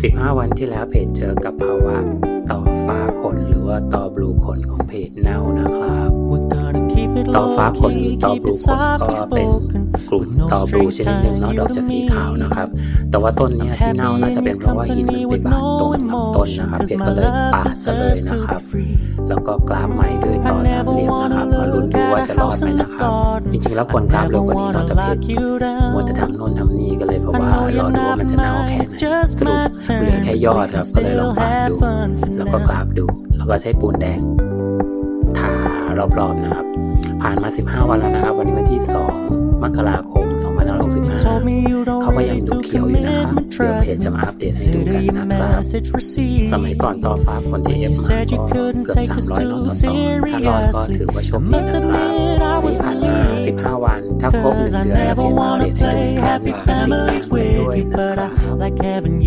15 วันที่แล้วเพจเจอกับภาวะต่อฟ้าขนหรือว่าต่อบลูขนของเพจเน่านะครับต่อฟ้าขนหรือต่อบลูขนก็เป็นกลุ่มต่อบลูชนิดหนึ่งเนาะดอกจะสีขาวนะครับ แต่ว่าต้นเนี้ยที่เน่าน่าจะเป็นเพราะว่าหินมันไปบาดตรงลำต้นนะครับเพจก็เลยปาดซะเลยนะครับ แล้วก็กราบใหม่ด้วยต่อสามเหลี่ยมนะครับมาลุ้นดูว่า จะรอดไหมนะครับ จริงๆแล้วควรกราบเร็วกว่านี้เนาะแต่เพจมัวแต่ทำโน่นทำนี่ก็เลยเพราะว่ารอดูว่ามันจะเน่าแค่ไหนสรุปเหลือแค่ยอดครับก็เลยลองปาดดู แล้วก็กราบดู แล้วก็ใช้ปูนแดงทารอบๆนะครับ ผ่านมา 15 วันแล้วนะครับ วันนี้วันที่ 2 มกราคม 2565เขา ก็ยังดูเขียวอยู่นะครับเดี๋ยวเพจจะมาอัปเดตให้ดูกันนะครับสมัยก่อนต่อฟ้าคนที่เอฟมาก็เกือบ300โลต่อต่อถ้ารอดก็ถือว่าโชคดีนะครับนี่ผ่านมา15วันถ้าครบ1เดือนจะเพจมาอัปเดตให้ดูอีกครั้งหนึ่งติดตามกันด้วยนะครับ